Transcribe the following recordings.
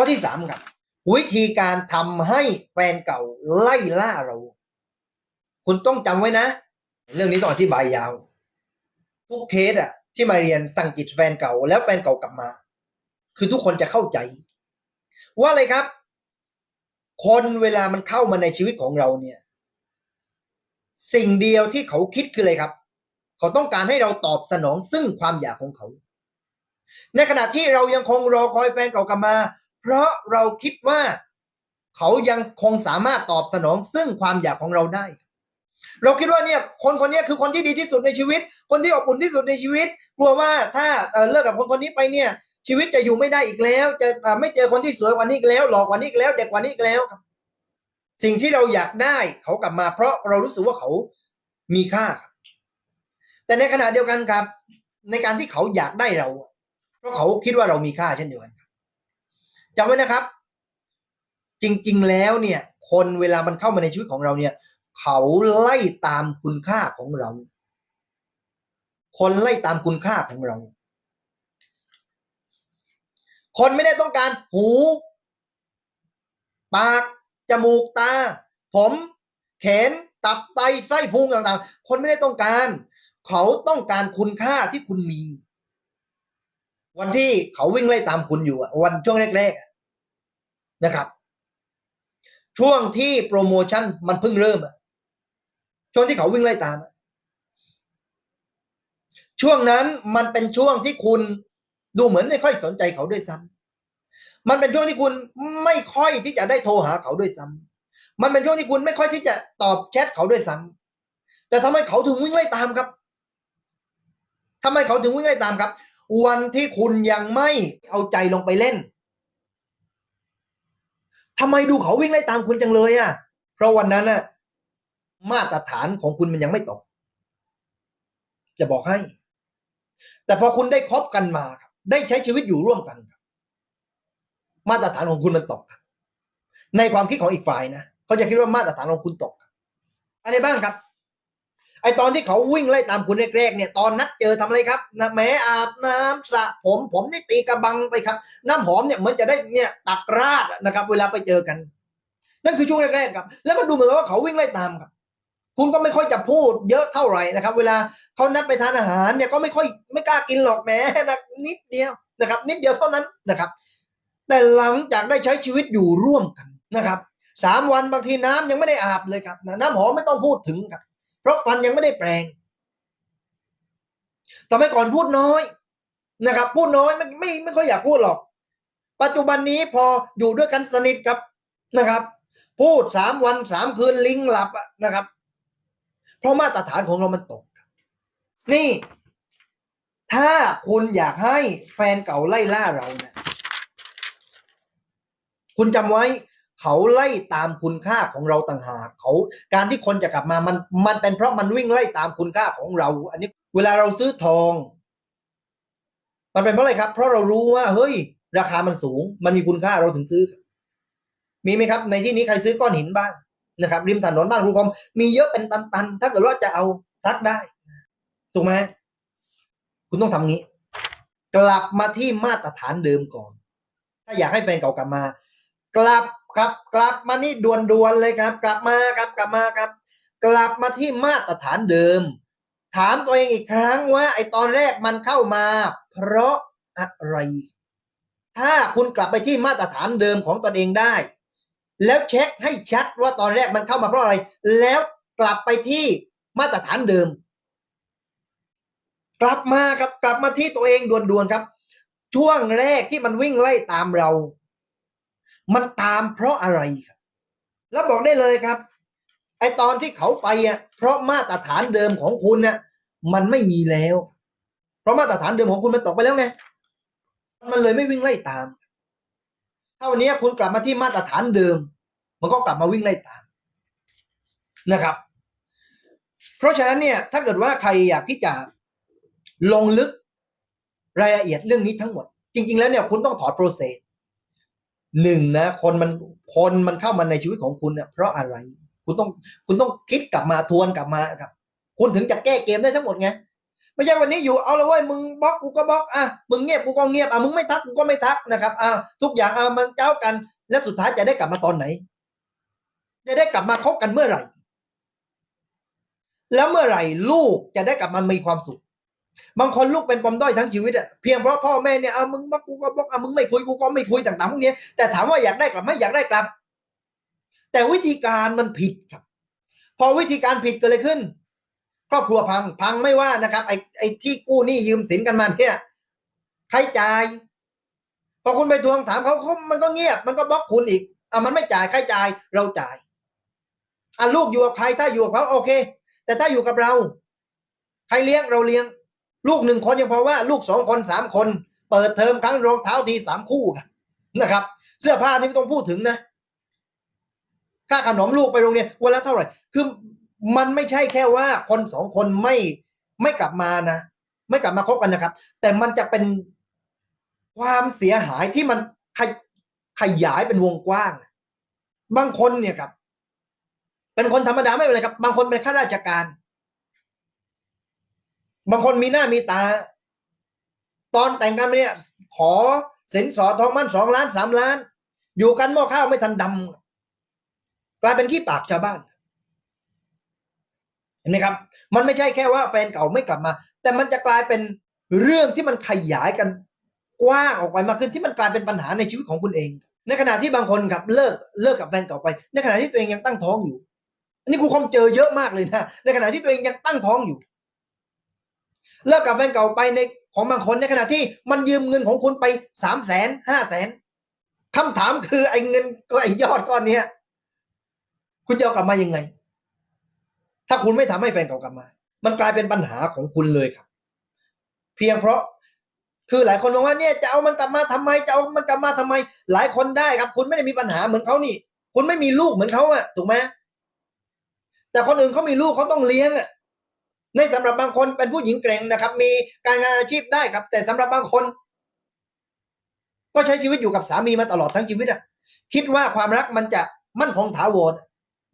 ข้อที่สามครับ วิธีการทำให้แฟนเก่าไล่ล่าเรา คุณต้องจำไว้นะ เรื่องนี้ต้องอธิบายยาว ทุกเคสอะที่มาเรียนสั่งกิจแฟนเก่า แล้วแฟนเก่ากลับมา คือทุกคนจะเข้าใจ ว่าอะไรครับ คนเวลามันเข้ามาในชีวิตของเราเนี่ย สิ่งเดียวที่เขาคิดคืออะไรครับ เขาต้องการให้เราตอบสนองซึ่งความอยากของเขา ในขณะที่เรายังคงรอคอยแฟนเก่ากลับมา เพราะเราคิดว่าเขายังคงสามารถตอบสนองซึ่งความอยากของเราได้ เราคิดว่าเนี่ยคนคนนี้คือคนที่ดีที่สุดในชีวิต คนที่อบอุ่นที่สุดในชีวิต กลัวว่าถ้าเลิกกับคนคนนี้ไปเนี่ย ชีวิตจะอยู่ไม่ได้อีกแล้ว จะไม่เจอคนที่สวยกว่านี้อีกแล้ว หล่อกว่านี้อีกแล้ว เด็กกว่านี้อีกแล้วครับสิ่งที่เราอยากได้เขากลับมา เพราะเรารู้สึกว่าเขามีค่าครับแต่ในขณะเดียวกันครับ ในการที่เขาอยากได้เรา เพราะเขาคิดว่าเรามีค่าเช่นเดียวกัน จำไว้นะครับ จริง ๆ แล้วเนี่ย คนเวลามันเข้ามาในชีวิตของเราเนี่ย เขาไล่ตามคุณค่าของเรา คนไล่ตามคุณค่าของเรา คนไม่ได้ต้องการหู ปาก จมูกตา ผม แขน ตับไตไส้พุงต่างๆ คนไม่ได้ต้องการ เขาต้องการคุณค่าที่คุณมี วันที่เขาวิ่งไล่ตามคุณอยู่วันช่วงแรกๆนะครับ ช่วงที่โปรโมชั่นมันเพิ่งเริ่มช่วงที่เขาวิ่งไล่ตาม ช่วงนั้นมันเป็นช่วงที่คุณดูเหมือนไม่ค่อยสนใจเขาด้วยซ้ำมันเป็นช่วงที่คุณไม่ค่อยที่จะได้โทรหาเขาด้วยซ้ำมันเป็นช่วงที่คุณไม่ค่อยที่จะตอบแชทเขาด้วยซ้ำแต่ทำไมเขาถึงวิ่งไล่ตามครับทำไมเขาถึงวิ่งไล่ตามครับ วันที่คุณยังไม่เอาใจลงไปเล่นทำไมดูเขาวิ่งไล่ตามคุณจังเลยอะ เพราะวันนั้นน่ะ มาตรฐานของคุณมันยังไม่ตก จะบอกให้ แต่พอคุณได้คบกันมาครับ ได้ใช้ชีวิตอยู่ร่วมกันครับ มาตรฐานของคุณมันตกครับ ในความคิดของอีกฝ่ายนะเขาจะคิดว่ามาตรฐานของคุณตกอะไรบ้างครับ ตอนที่เขาวิ่งไล่ตามคุณแรกๆเนี่ยตอนนัดเจอทำอะไรครับนะแม้อาบน้ำสระผมผมนี่ตีกระบังไปครับ น้ำหอมเนี่ยเหมือนจะได้เนี่ยตักราดนะครับ เวลาไปเจอกัน นั่นคือช่วงแรกๆครับ แล้วมันดูเหมือนว่าเขาวิ่งไล่ตามครับ คุณก็ไม่ค่อยจะพูดเยอะเท่าไหร่นะครับ เวลาเขานัดไปทานอาหารเนี่ยก็ไม่ค่อยไม่กล้ากินหรอกแม้นะนิดเดียวนะครับ นิดเดียวเท่านั้นนะครับ แต่หลังจากได้ใช้ชีวิตอยู่ร่วมกันนะครับสามวันบางทีน้ำยังไม่ได้อาบเลยครับ น้ำหอมไม่ต้องพูดถึงครับ ราะฟันยังไม่ได้แปรงสมัยก่อนพูดน้อยนะครับ พูดน้อยไม่ไม่ไม่ค่อยอยากพูดหรอก ปัจจุบันนี้พออยู่ด้วยกันสนิทครับนะครับ พูดสามวันสามคืนลิงหลับนะครับ เพราะมาตรฐานของเรามันตก นี่ ถ้าคุณอยากให้แฟนเก่าไล่ล่าเรานะคุณจำไว้ เขาไล่ตามคุณค่าของเราต่างหากเขาการที่คนจะกลับมามันมันเป็นเพราะมันวิ่งไล่ตามคุณค่าของเรา อันนี้เวลาเราซื้อทอง มันเป็นเพราะอะไรครับ เพราะเรารู้ว่า เฮ้ย ราคามันสูง มันมีคุณค่าเราถึงซื้อ มีไหมครับ ในที่นี้ใครซื้อก้อนหินบ้างนะครับ ริมถนนบ้านรูคอมมีเยอะเป็นตันๆ ถ้าเกิดว่าจะเอาทักได้ถูกไหมคุณต้องทำงี้ กลับมาที่มาตรฐานเดิมก่อน ถ้าอยากให้แฟนเก่ากลับมา กลับ ครับ กลับมานี่ด่วนๆเลยครับ กลับมาครับกลับมาครับ กลับมาที่มาตรฐานเดิม ถามตัวเองอีกครั้งว่า ไอตอนแรกมันเข้ามา เพราะอะไร ถ้าคุณกลับไปที่มาตรฐานเดิมของตนเองได้ แล้วเช็คให้ชัดว่าตอนแรกมันเข้ามาเพราะอะไร แล้วกลับไปที่มาตรฐานเดิม กลับมาครับกลับมาที่ตัวเองด่วนๆครับ ช่วงแรกที่มันวิ่งไล่ตามเรา มันตามเพราะอะไรครับ แล้วบอกได้เลยครับ ไอตอนที่เขาไปอะเพราะมาตรฐานเดิมของคุณเนี่ยมันไม่มีแล้ว เพราะมาตรฐานเดิมของคุณมันตกไปแล้วไงมันเลยไม่วิ่งไล่ตามถ้าวันนี้คุณกลับมาที่มาตรฐานเดิม มันก็กลับมาวิ่งไล่ตามนะครับ เพราะฉะนั้นเนี่ย ถ้าเกิดว่าใครอยากที่จะลงลึกรายละเอียดเรื่องนี้ทั้งหมด จริง ๆ แล้วเนี่ยคุณต้องถอดโปรเซส หนึ่งนะคนมันคนมันเข้ามาในชีวิตของคุณเนี่ยเพราะอะไร คุณต้องคุณต้องคิดกลับมาทวนกลับมาครับ คุณถึงจะแก้เกมได้ทั้งหมดไงไม่ใช่วันนี้อยู่เอาละเว้ยมึงบล็อกกูก็บล็อกอะมึงเงียบกูก็เงียบอะมึงไม่ทักกูก็ไม่ทักนะครับอะทุกอย่างอะมันเจ้ากัน แล้วสุดท้ายจะได้กลับมาตอนไหน จะได้กลับมาคบกันเมื่อไหร่ แล้วเมื่อไหร่ลูกจะได้กลับมามีความสุข บางคนลูกเป็นปมด้อยทั้งชีวิตอะเพียงเพราะพ่อแม่เนี่ยเอามึงบล็อกกูก็บล็อกเอามึงไม่คุยกูก็ไม่คุยต่างๆพวกนี้แต่ถามว่าอยากได้กลับไหมอยากได้กลับ แต่วิธีการมันผิดครับ พอวิธีการผิดเกิดอะไรขึ้น ครอบครัวพังพังไม่ว่านะครับไอ้ไอ้ที่กู้หนี้ยืมสินกันมาเนี่ยใครจ่ายพอคุณไปทวงถามเขาเขามันก็เงียบ มันก็บล็อกคุณอีกอะมันไม่จ่ายใครจ่ายเราจ่ายอะลูกอยู่กับใครถ้าอยู่กับเขาโอเค แต่ถ้าอยู่กับเรา ใครเลี้ยงเราเลี้ยง ลูกหนึ่งคนยังพอว่าลูกสองคนสามคน เปิดเทอมครั้งรองเท้าทีสามคู่ครับนะครับ เสื้อผ้านี่ไม่ต้องพูดถึงนะ ค่าขนมลูกไปโรงเรียนวันละเท่าไหร่ คือมันไม่ใช่แค่ว่าคนสองคนไม่ไม่กลับมานะไม่กลับมาคบกันนะครับ แต่มันจะเป็นความเสียหายที่มันขยขยายเป็นวงกว้าง บางคนเนี่ยครับ เป็นคนธรรมดาไม่เป็นไรครับ บางคนเป็นข้าราชการ บางคนมีหน้ามีตา ตอนแต่งกันเนี่ย ขอสินสอดทองมั่นสองล้านสามล้าน อยู่กันหม้อข้าวไม่ทันดำกลายเป็นขี้ปากชาวบ้าน เห็นไหมครับ มันไม่ใช่แค่ว่าแฟนเก่าไม่กลับมา แต่มันจะกลายเป็นเรื่องที่มันขยายกันกว้างออกไปมากขึ้นที่มันกลายเป็นปัญหาในชีวิตของคุณเอง ในขณะที่บางคนครับเลิกเลิกกับแฟนเก่าไป ในขณะที่ตัวเองยังตั้งท้องอยู่ อันนี้ครูคอมเจอเยอะมากเลยนะในขณะที่ตัวเองยังตั้งท้องอยู่ เลิกกับแฟนเก่าไปในของบางคนในขณะที่มันยืมเงินของคุณไปสามแสนห้าแสนคำถามคือไอ้เงินก็ไอ้ยอดก้อนเนี้ย คุณจะเอากลับมายังไง ถ้าคุณไม่ทำให้แฟนเก่ากลับมา มันกลายเป็นปัญหาของคุณเลยครับ เพียงเพราะคือหลายคนบอกว่าเนี่ยจะเอามันกลับมาทำไมจะเอามันกลับมาทำไม หลายคนได้ครับ คุณไม่ได้มีปัญหาเหมือนเขานี่ คุณไม่มีลูกเหมือนเขาอะถูกไหมแต่คนอื่นเขามีลูกเขาต้องเลี้ยงอะ ในสำหรับบางคนเป็นผู้หญิงเกรงนะครับ มีการงานอาชีพได้ครับ แต่สำหรับบางคน ก็ใช้ชีวิตอยู่กับสามีมาตลอดทั้งชีวิตอะคิดว่าความรักมันจะมั่นคงถาวร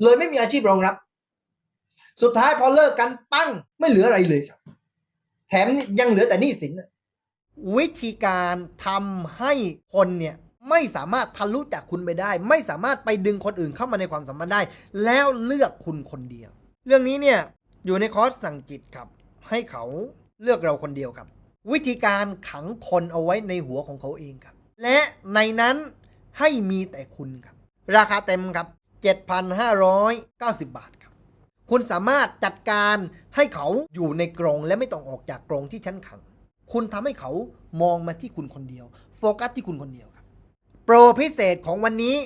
เลยไม่มีอาชีพรองรับ สุดท้ายพอเลิกกันปั้งไม่เหลืออะไรเลยครับ แถมยังเหลือแต่หนี้สินวิธีการทำให้คนเนี่ยไม่สามารถทะลุจากคุณไปได้ ไม่สามารถไปดึงคนอื่นเข้ามาในความสัมพันธ์ได้ แล้วเลือกคุณคนเดียว เรื่องนี้เนี่ย อยู่ในคอร์สสั่งจิตครับ ให้เขาเลือกเราคนเดียวครับ วิธีการขังคนเอาไว้ในหัวของเขาเองครับ และในนั้นให้มีแต่คุณครับ ราคาเต็มครับ 7,590 บาทครับ คุณสามารถจัดการให้เขาอยู่ในกรงและไม่ต้องออกจากกรงที่ชั้นขัง คุณทำให้เขามองมาที่คุณคนเดียว โฟกัสที่คุณคนเดียวครับ โปรพิเศษของวันนี้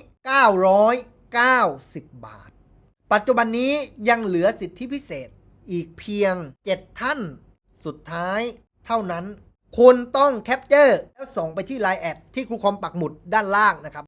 990 บาท ปัจจุบันนี้ยังเหลือสิทธิพิเศษ อีกเพียง 7 ท่าน สุดท้ายเท่านั้น คุณต้องแคปเจอร์แล้วส่งไปที่ Line แอดที่ครูคอมปักหมุดด้านล่างนะครับ